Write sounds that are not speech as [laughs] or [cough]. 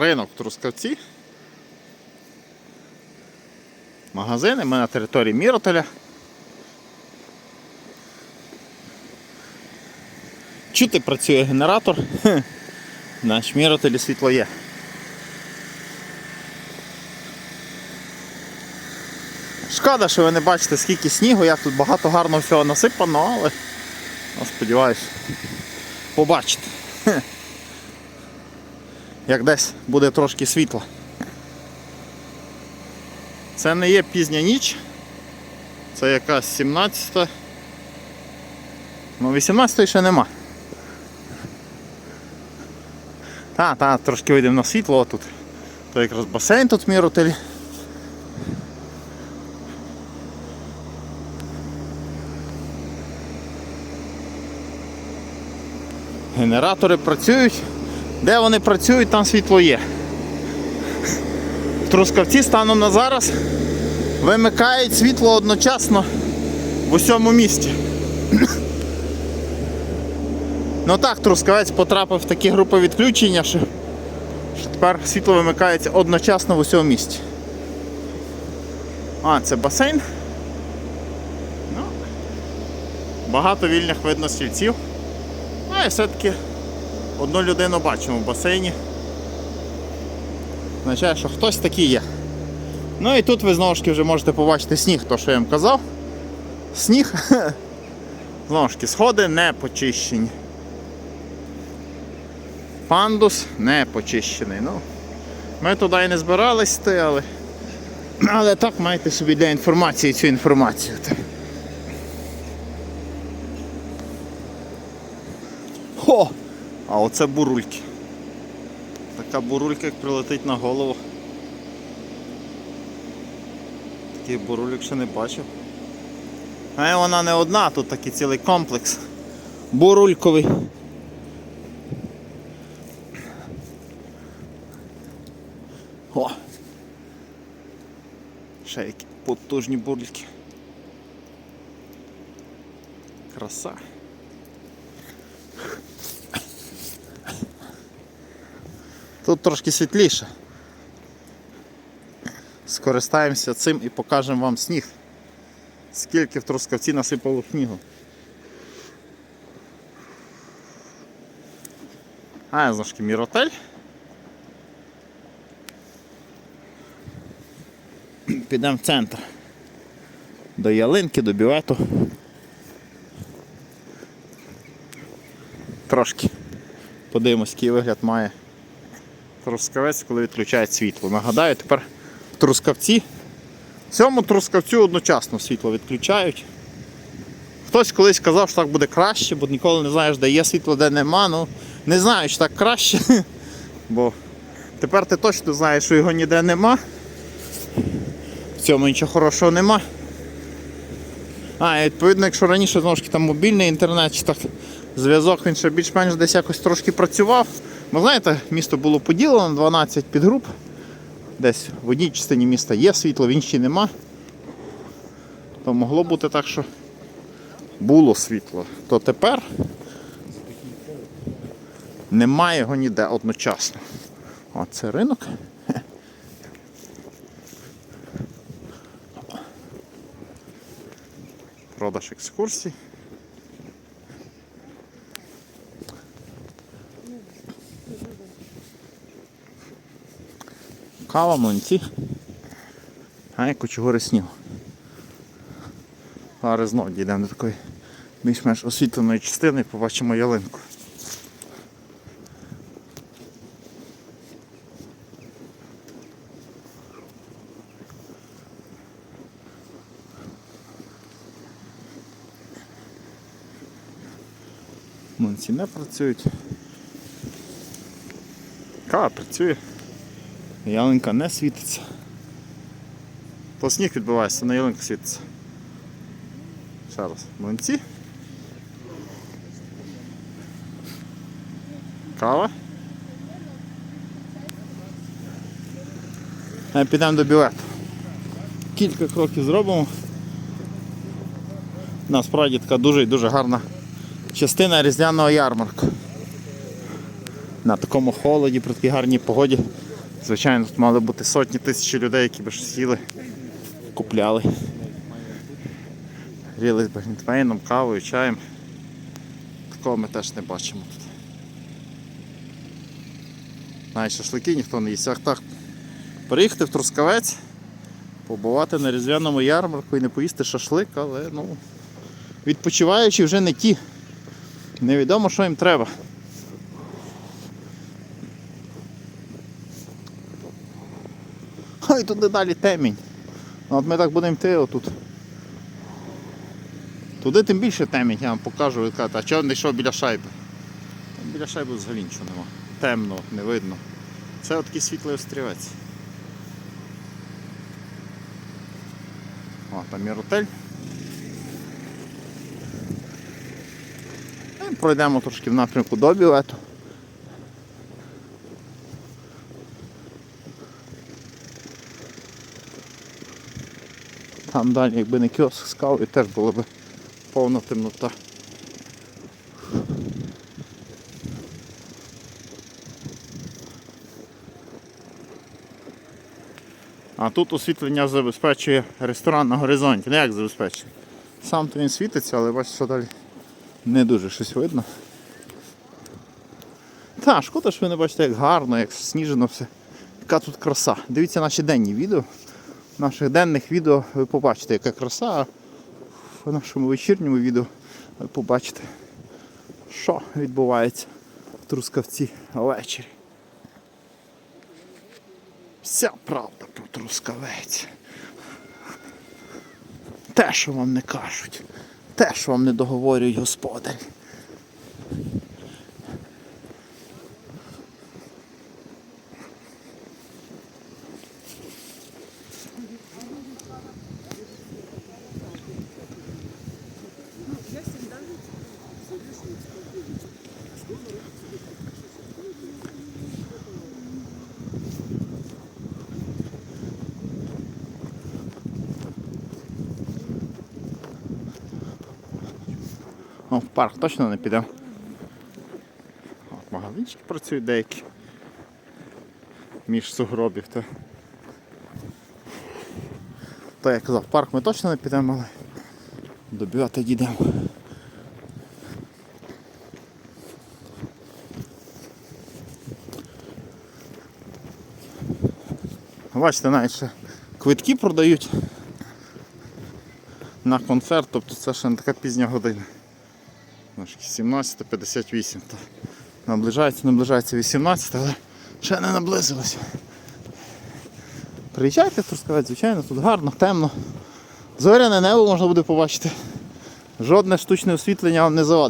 ринок Трускавці. Магазини, ми на території Міротеля. Чути працює генератор. [laughs] Наш Міротелі світло є. Шкода, що ви не бачите, скільки снігу, як тут багато гарно всього насипано, але ну, сподіваюсь, побачите. [laughs] Як десь буде трошки світла. Це не є пізня ніч. Це якась 17. Ну, 18 ще нема. Та, та, трошки вийдемо на світло тут. То якраз басейн тут в Міротелі. Генератори працюють. Де вони працюють, там світло є. В Трускавці станом на зараз вимикають світло одночасно в усьому місті. Ну так, Трускавець потрапив в такі групи відключення, що, що тепер світло вимикається одночасно в усьому місті. А, це басейн. Ну, багато вільних видно стільців. А і все-таки одну людину бачимо в басейні. Означає, що хтось такий є. Ну і тут ви знову ж таки вже можете побачити сніг, то що я вам казав. Сніг. [laughs] Знову ж таки, сходи не почищені. Пандус не почищений. Ну, ми туди і не збирались йти, але, але так маєте собі для інформації цю інформацію. А оце бурульки. Така бурулька, як прилетить на голову. Такий бурульок ще не бачив. А вона не одна, тут такий цілий комплекс. Бурульковий. О! Ще які потужні бурльки. Краса. Тут трошки світліше. Скористаємося цим і покажемо вам сніг. Скільки в Трускавці насипало снігу. А, я знашки міротель. Підемо в центр. До ялинки, до бювету. Трошки. Подивимось, який вигляд має Трускавець, коли відключають світло. Нагадаю, тепер Трускавці. Цьому Трускавцю одночасно світло відключають. Хтось колись казав, що так буде краще, бо ніколи не знаєш, де є світло, де нема. Ну, не знаю, чи так краще. [laughs] Бо тепер ти точно знаєш, що його ніде нема. В цьому нічого хорошого нема. А, і відповідно, якщо раніше знову ж там мобільний інтернет чи так зв'язок він ще більш-менш десь якось трошки працював. Ви знаєте, місто було поділено на 12 підгруп. Десь в одній частині міста є світло, в іншій нема. То могло бути так, що було світло. То тепер немає його ніде одночасно. О, це ринок. Продаж екскурсій. Кава, млинці. А як кочегори снігу. Зараз знову дійдемо до такої більш-менш освітленої частини і побачимо ялинку. Млинці не працюють. Кава працює. Ялинка не світиться. То сніг відбувається, на ялинка світиться. Ще раз. Млинці. Кава. А підемо до білету. Кілька кроків зробимо. Насправді така дуже і дуже гарна частина різдвяного ярмарку. На такому холоді, при такій гарній погоді Звичайно, тут мали бути сотні тисячі людей, які б щось їли, купляли. Би глінтвейном, кавою, чаєм. Такого ми теж не бачимо тут. Навіть шашлики ніхто не їсть. Як так приїхати в Трускавець, побувати на різдвяному ярмарку і не поїсти шашлик, але ну, відпочиваючі вже не ті. Невідомо, що їм треба. Ой, туди далі темінь. Ну, От ми так будемо йти отут. Туди тим більше темінь, я вам покажу, ви кажете, а чого не йшов біля шайби? Там біля шайби взагалі нічого нема. Темно, не видно. Це от такий світлий острівець. О, там є ротель. І пройдемо трошки в напрямку до білету. Там далі, якби не кіоск з кавою, теж була б повна темнота. А тут освітлення забезпечує ресторан на горизонті. Ну як забезпечує? Сам то він світиться, але бачиш, що далі не дуже щось видно. Та, шкода, що ви не бачите, як гарно, як сніжено все. Яка тут краса. Дивіться наші денні відео. Наших денних відео ви побачите, яка краса. В нашому вечірньому відео ви побачите, що відбувається в Трускавці ввечері. Вся правда про Трускавець. Те, що вам не кажуть, те, що вам не договорюють господарі. О, в парк точно не підемо. Магазинчики працюють деякі. Між сугробів. То, то я казав, в парк ми точно не підемо, але до дійдемо. Бачите, навіть ще квитки продають на концерт, тобто це ще не така пізня година. Наш 17.58. Наближається, наближається 18, але ще не наблизилося. Приїжджайте Трускавець, звичайно, тут гарно, темно. Зоряне небо можна буде побачити. Жодне штучне освітлення вам не завадить.